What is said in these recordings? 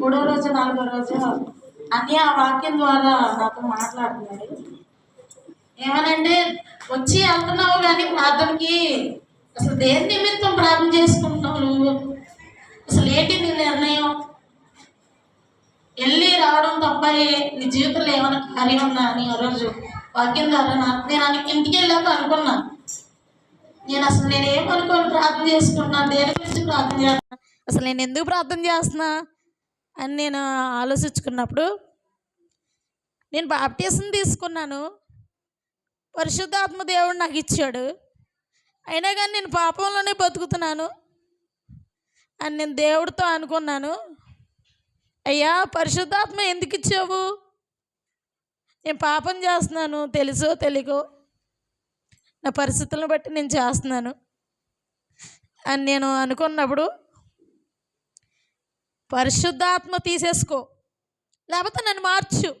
మూడో రోజు నాలుగో రోజు అన్నీ ఆ వాక్యం ద్వారా నాతో మాట్లాడుతున్నాడు. ఏమనంటే వచ్చి వెళ్తున్నావు కానీ ప్రార్థనకి అసలు దేని నిమిత్తం ప్రార్థన చేసుకుంటున్నావు నువ్వు? అసలు ఏంటి నీ నిర్ణయం? వెళ్ళి రావడం తప్ప నీ జీవితంలో ఏమైనా కార్యం ఉందా? అని ఆ రోజు వాక్యం ద్వారా నాకు నేను ఇంటికి వెళ్ళాక అనుకున్నా. నేను అసలు నేను ఏమనుకోని ప్రార్థన చేసుకున్నా దేని గురించి ప్రార్థన చేస్తున్నా? అసలు నేను ఎందుకు ప్రార్థన చేస్తున్నా? అని నేను ఆలోచించుకున్నప్పుడు నేను బాప్టిజం తీసుకున్నాను. పరిశుద్ధాత్మ దేవుడు నాకు ఇచ్చాడు. అయినా కానీ నేను పాపంలోనే బతుకుతున్నాను అని నేను దేవుడితో అనుకున్నాను. అయ్యా పరిశుద్ధాత్మ ఎందుకు ఇచ్చావు? నేను పాపం చేస్తున్నాను తెలుసో తెలియకో నా పరిస్థితులను బట్టి నేను చేస్తున్నాను అని నేను అనుకున్నప్పుడు పరిశుద్ధాత్మ తీసేసుకో. లేకపోతే నన్ను మార్చు.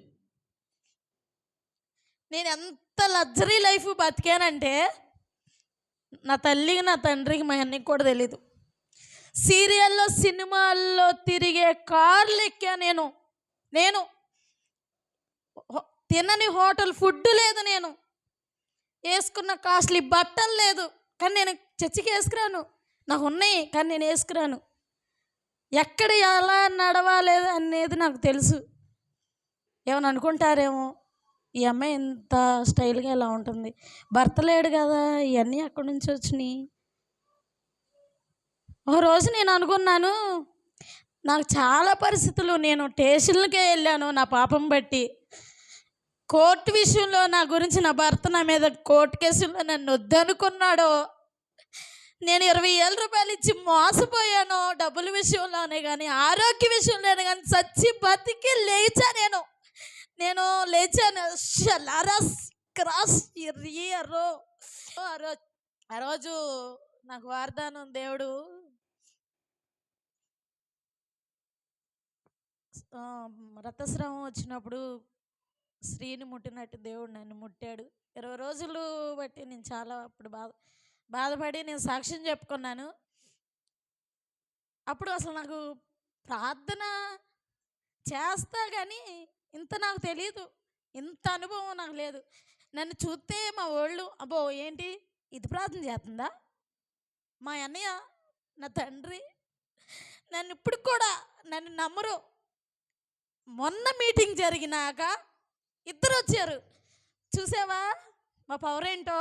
నేను ఎంత లగ్జరీ లైఫ్ బతికానంటే నా తల్లికి నా తండ్రికి మా అన్నకి కూడా తెలీదు. సీరియల్లో సినిమాల్లో తిరిగే కార్లు ఎక్కా నేను. నేను తినని హోటల్ ఫుడ్ లేదు నేను. వేసుకున్న కాస్ట్లీ బట్టలు లేదు. కానీ నేను చర్చికి వేసుకురాను. నాకు ఉన్నాయి కానీ నేను వేసుకురాను. ఎక్కడ ఎలా నడవాలి అనేది నాకు తెలుసు. ఏమని అనుకుంటారేమో? ఈ అమ్మాయి ఇంత స్టైల్గా ఇలా ఉంటుంది? భర్త లేడు కదా ఇవన్నీ ఎక్కడి నుంచి వచ్చినాయి? ఒక రోజు నేను అనుకున్నాను నాకు చాలా పరిస్థితులు నేను స్టేషన్లకే వెళ్ళాను నా పాపం బట్టి. కోర్టు విషయంలో నా గురించి నా భర్త నా మీద కోర్టు కేసులో నన్ను వద్దనుకున్నాడో నేను ఇరవై ఏళ్ళ రూపాయలు ఇచ్చి మోసపోయాను. డబ్బుల విషయంలోనే కానీ ఆరోగ్య విషయంలోనే కానీ చచ్చి బతికి లేచా నేను. నేను లేచాను. షలారస్ క్రాస్ ఇర్రో ఆ రోజు ఆ రోజు నాకు వార్దానం దేవుడు రథస్రావం వచ్చినప్పుడు స్త్రీని ముట్టినట్టు దేవుడు నన్ను ముట్టాడు. ఇరవై రోజులు బట్టి నేను చాలా అప్పుడు బాధ బాధపడి నేను సాక్ష్యం చెప్పుకున్నాను. అప్పుడు అసలు నాకు ప్రార్థన చేస్తా కానీ ఇంత నాకు తెలియదు ఇంత అనుభవం నాకు లేదు. నన్ను చూస్తే మా వాళ్ళు అబ్బో! ఏంటి? ఇది ప్రార్థన చేస్తుందా? మా అన్నయ్య నా తండ్రి నన్ను ఇప్పుడు కూడా నన్ను నమ్మరు. మొన్న మీటింగ్ జరిగినాక ఇద్దరు వచ్చారు చూసావా? మా పవర్ ఏంటో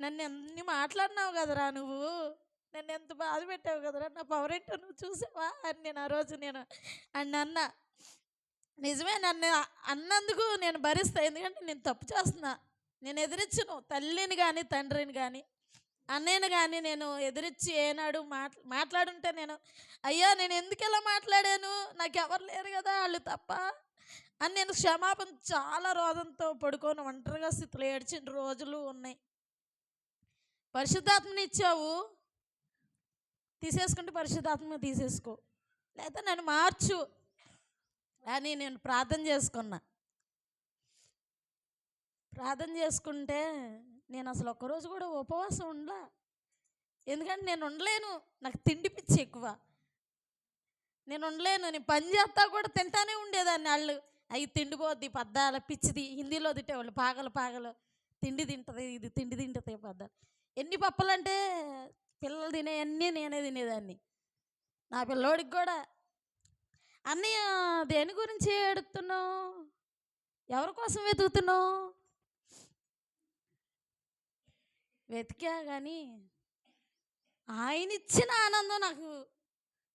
నన్ను ఎన్ని మాట్లాడినావు కదరా నువ్వు? నన్ను ఎంత బాధ పెట్టావు కదరా? నా పవర్ ఏంటో నువ్వు చూసావా? అని నేను ఆ రోజు నేను అని అన్న నిజమే నన్ను అన్నందుకు నేను భరిస్తా. ఎందుకంటే నేను తప్పు చేస్తున్నా. నేను ఎదిరించను. తల్లిని కానీ తండ్రిని కానీ అన్నయ్యను కానీ నేను ఎదిరించి ఏనాడు మాట్లా మాట్లాడుంటే నేను అయ్యా నేను ఎందుకు ఇలా మాట్లాడాను? నాకు ఎవరు లేరు కదా వాళ్ళు తప్ప. అని నేను క్షమాపణ చాలా రోదంతో పడుకొని ఒంటరిగా స్థితిలో ఏడ్చిన రోజులు ఉన్నాయి. పరిశుద్ధాత్మని ఇచ్చావు తీసేసుకుంటే పరిశుద్ధాత్మ తీసేసుకో. లేదా నన్ను మార్చు అని నేను ప్రార్థన చేసుకున్నా. ప్రార్థన చేసుకుంటే నేను అసలు ఒక్కరోజు కూడా ఉపవాసం ఉండలా. ఎందుకంటే నేను ఉండలేను నాకు తిండి పిచ్చి ఎక్కువ. నేను ఉండలేను నేను పని చేస్తా కూడా తింటానే ఉండేదాన్ని వాళ్ళు. అవి తిండిపోద్ది పద్దాల పిచ్చిది హిందీలో తిట్టేవాళ్ళు పాగలు పాగలు. తిండి తింటుంది ఇది తిండి తింటుంది పద్దాలు. ఎన్ని పప్పలంటే పిల్లలు తినేవన్నీ నేనే తినేదాన్ని. నా పిల్లోడికి కూడా. అన్నయ్య దేని గురించి ఏడుతున్నావు ఎవరి కోసం వెతుకుతున్నావు? వెతికా కానీ ఆయన ఇచ్చిన ఆనందం నాకు.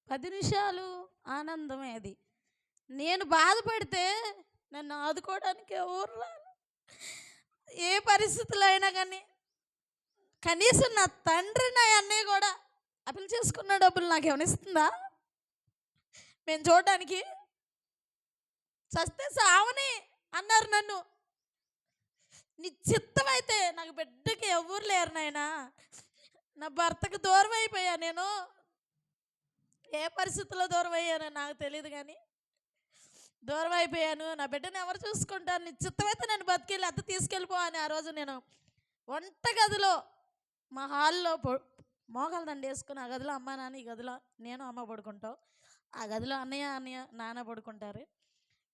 పది నిమిషాలు ఆనందమే అది. నేను బాధపడితే నన్ను ఆదుకోవడానికి ఎవరు రాను ఏ పరిస్థితులు అయినా కానీ కనీసం నా తండ్రి నా అన్నయ్య కూడా అప్పులు చేసుకున్న డబ్బులు నాకు ఏమనిస్తుందా మేము చూడడానికి చస్తే సావని అన్నారు నన్ను. నీ చిత్తమైతే నాకు బిడ్డకి ఎవరు లేరు నాయనా. నా భర్తకు దూరం అయిపోయా నేను. ఏ పరిస్థితుల్లో దూరం అయ్యానో నాకు తెలియదు కానీ. దూరం అయిపోయాను నా బిడ్డను ఎవరు చూసుకుంటారు? నీ చిత్తమైతే నన్ను బతికెళ్ళి అత్త తీసుకెళ్ళిపో అని ఆ రోజు నేను వంట గదిలో మా హాల్లో పొ మోకాలు దండ వేసుకుని ఆ గదిలో అమ్మ నాన్న ఈ గదిలో నేను అమ్మ పడుకుంటాం. ఆ గదిలో అన్నయ్య అన్నయ్య నాన్న పడుకుంటారు.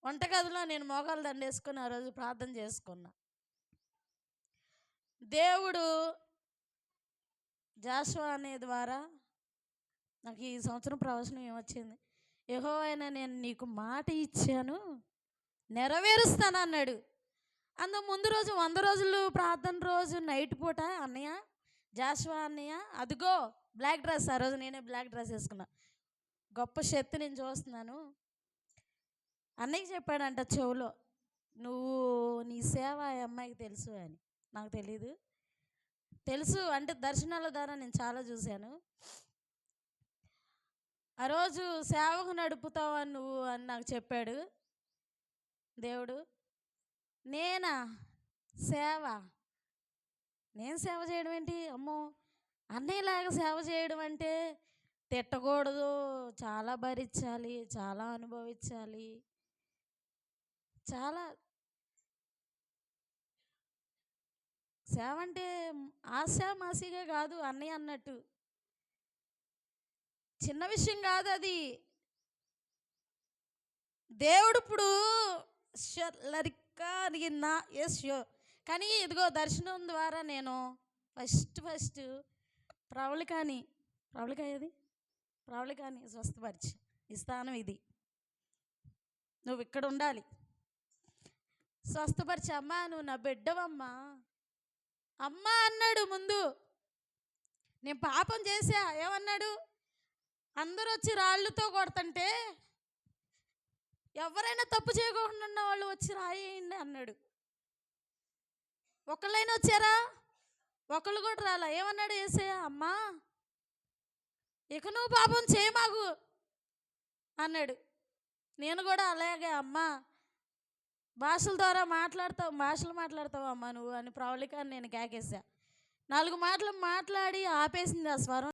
వంట గదిలో నేను మోకాలు దండేసుకొని ఆ రోజు ప్రార్థన చేసుకున్నా. దేవుడు జాషువా అనే ద్వారా నాకు ఈ సంవత్సరం ప్రవచనం ఏమొచ్చింది? ఏహో అయినా నేను నీకు మాట ఇచ్చాను నెరవేరుస్తాను అన్నాడు. అందు ముందు రోజు వంద రోజులు ప్రార్థన రోజు నైట్ పూట అన్నయ్య జాషువా అన్నయ్య అదిగో బ్లాక్ డ్రెస్ ఆ రోజు నేనే బ్లాక్ డ్రెస్ వేసుకున్నా. గొప్ప శక్తి నేను చూస్తున్నాను. అన్నయ్య చెప్పాడంట చెవులో నువ్వు నీ సేవ ఆ అమ్మాయికి తెలుసు అని. నాకు తెలీదు. తెలుసు అంటే దర్శనాల ద్వారా నేను చాలా చూశాను. ఆ రోజు సేవకు అని నువ్వు అని నాకు చెప్పాడు దేవుడు. నేనా? సేవ. నేను సేవ చేయడం ఏంటి? అమ్మో! అన్నయ్యలాగా సేవ చేయడం అంటే తిట్టకూడదు చాలా భరించాలి చాలా అనుభవించాలి. చాలా సేవ అంటే ఆశామాసిగా కాదు అన్నయ్య అన్నట్టు. చిన్న విషయం కాదు అది. దేవుడు ఇప్పుడు లరికా నా ఎస్ షో కానీ ఇదిగో దర్శనం ద్వారా నేను ఫస్ట్ ఫస్ట్ ప్రవళికాని ప్రవళిక ఏది? ప్రవళికాని స్వస్థపరిచి. ఈ స్థానం ఇది. నువ్వు ఇక్కడ ఉండాలి. స్వస్థపరిచి అమ్మా నువ్వు నా బిడ్డవమ్మా. అమ్మా అన్నాడు ముందు. నేను పాపం చేసా ఏమన్నాడు? అందరూ వచ్చి రాళ్ళతో కొడుతుంటే ఎవరైనా తప్పు చేయకుండా ఉన్న వాళ్ళు వచ్చి రాయేయండి అన్నాడు. ఒకళ్ళైనా వచ్చారా? ఒకళ్ళు కూడా రాలా? ఏమన్నాడు వేసే అమ్మా! ఇక నువ్వు పాపం చేయమాకు! అన్నాడు. నేను కూడా అలాగే అమ్మా! భాషల ద్వారా మాట్లాడతావు భాషలు మాట్లాడతావు అమ్మా నువ్వు అని ప్రవళిక అని నేను కేకేసా నాలుగు మాటలు మాట్లాడి ఆపేసింది ఆ స్వరం.